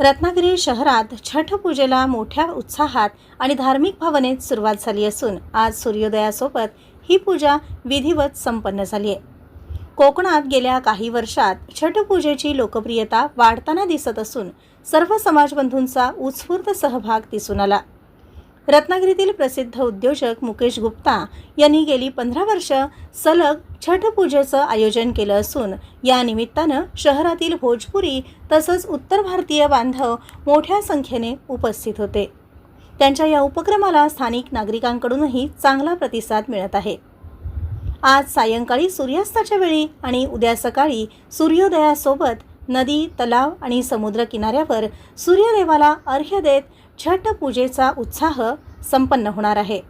रत्नागिरी शहरात छठ पूजेला मोठ्या उत्साहात आणि धार्मिक भावनेत सुरुवात झाली असून आज सूर्योदयासोबत ही पूजा विधिवत संपन्न झाली आहे. कोकणात गेल्या काही वर्षात छठ पूजेची लोकप्रियता वाढताना दिसत असून सर्व समाजबंधूंचा उत्स्फूर्त सहभाग दिसून आला. रत्नागिरीतील प्रसिद्ध उद्योजक मुकेश गुप्ता यांनी गेली पंधरा वर्ष सलग छठ पूजेचं आयोजन केलं असून या निमित्तानं शहरातील भोजपुरी तसंच उत्तर भारतीय बांधव मोठ्या संख्येने उपस्थित होते. त्यांच्या या उपक्रमाला स्थानिक नागरिकांकडूनही चांगला प्रतिसाद मिळत आहे. आज सायंकाळी सूर्यास्ताच्या वेळी आणि उद्या सकाळी सूर्योदयासोबत नदी तलाव आणि समुद्र किनाऱ्यावर सूर्यदेवाला अर्घ्य देत छठ पूजेचा उत्साह संपन्न होणार आहे.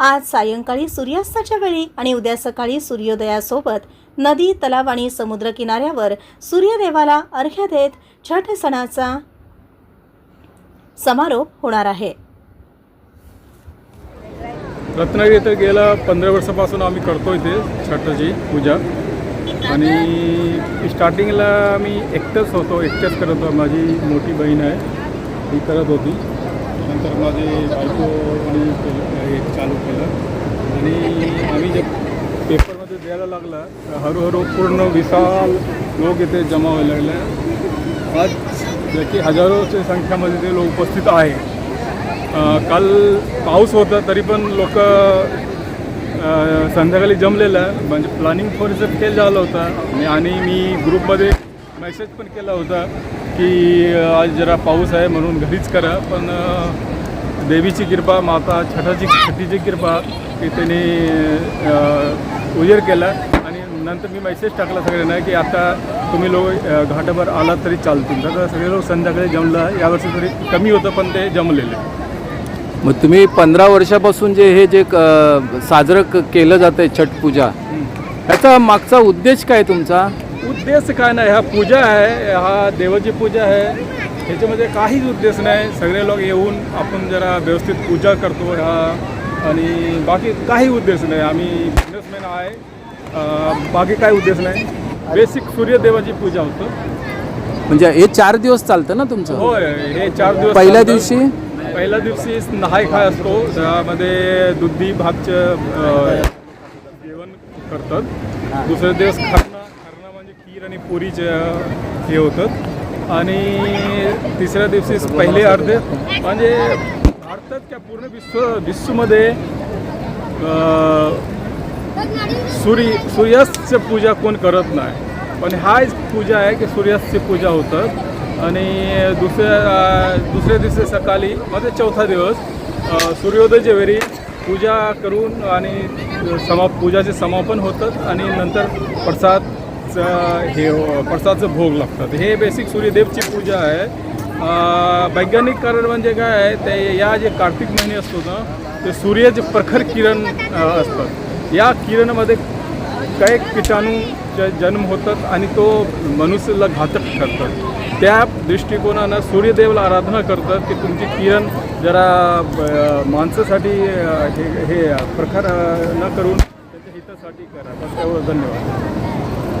आज सायंकाळी सूर्यास्ताच्या वेळी आणि उद्या सकाळी सूर्योदयासोबत नदी तलाव आणि समुद्र किनाऱ्यावर सूर्यदेवाला अर्घ्य देत छठ सणाचा समारोप होणार आहे. रत्नागिरी इथं गेल्या पंधरा वर्षापासून आम्ही करतो इथे छठची पूजा. आणि स्टार्टिंगला मी एकटंच होतो एकटंच करत होतो. माझी मोठी बहीण आहे ती करत होती. नंतर माझे बायको आणि केलं- हे चालू केलं. आणि आम्ही जे पेपरमध्ये द्यायला लागला तर हळूहळू पूर्ण विशाल लोक इथे जमा व्हायला लागले. आज त्याची हजारोच्या संख्यामध्ये ते लोक उपस्थित आहे. काल पाऊस होता तरी पण लोक संध्याकाळी जमलेलं. म्हणजे प्लॅनिंग थोडंसं केलं झालं होतं. आणि- आणि मी ग्रुपमध्ये मेसेज पण केला होता. की आज जरा पाऊस आहे म्हणून घरीच करा पण देवीची कृपा माता छठाची छठीची कृपा की त्यांनी अ, उजेड केला. आणि नंतर मी मेसेज टाकला सगळ्यांना की आता तुम्ही लोक घाटावर आलात तरी चालतील. तर सगळे लोक संध्याकाळी जमलं यावर्षी तरी कमी होतं पण ते जमलेले. मग तुम्ही पंधरा वर्षापासून जे हे जे क- साजरं क- केलं जातं आहे छठ पूजा ह्याचा मागचा उद्देश काय तुमचा? उद्देश काय नाही हा पूजा आहे हा देवाची पूजा आहे. ह्याच्यामध्ये काहीच उद्देश नाही. सगळे लोक येऊन आपण जरा व्यवस्थित पूजा करतो हा. आणि बाकी काही उद्देश नाही. आम्ही बिझनेसमॅन आहे. बाकी काही उद्देश नाही. बेसिक सूर्यदेवाची पूजा होतं. म्हणजे हे चार दिवस चालतं ना तुमचं? होय हे चार दिवस पहिल्या. दिवशी? पहिल्या दिवशी नहाय खाय असतो. त्यामध्ये दुधी भातचं जेवण करतात. दुसरे दिवस खरणं म्हणजे खीर आणि पुरीचं हे होतं. आणि तिसऱ्या दिवशी पहिले अर्धे म्हणजे भारतात क्या पूर्ण विश्व विश्वमध्ये सूर्य सूर्यास्तची पूजा कोण करत नाही. पण हा एक पूजा आहे की सूर्यास्तची पूजा होतं. आणि दुसऱ्या दुसऱ्या दिवशी सकाळी म्हणजे चौथा दिवस सूर्योदयच्या वेळी पूजा करून आणि समा पूजाचे समापन होतं. आणि नंतर प्रसाद हे हो, प्रसादचं भोग लागतात. हे बेसिक सूर्यदेवची पूजा आहे. वैज्ञानिक कारण म्हणजे काय आहे ते या जे कार्तिक महिने असतो ना ते सूर्याचे प्रखर किरण असतात. या किरणामध्ये काही किटाणूचे जन्म होतात आणि तो मनुष्याला घातक ठरतात. त्या दृष्टिकोनानं सूर्यदेवला आराधना करतात की तुमची किरण जरा माणसासाठी हे हे प्रखर न करून त्याच्या हितासाठी करा. धन्यवाद.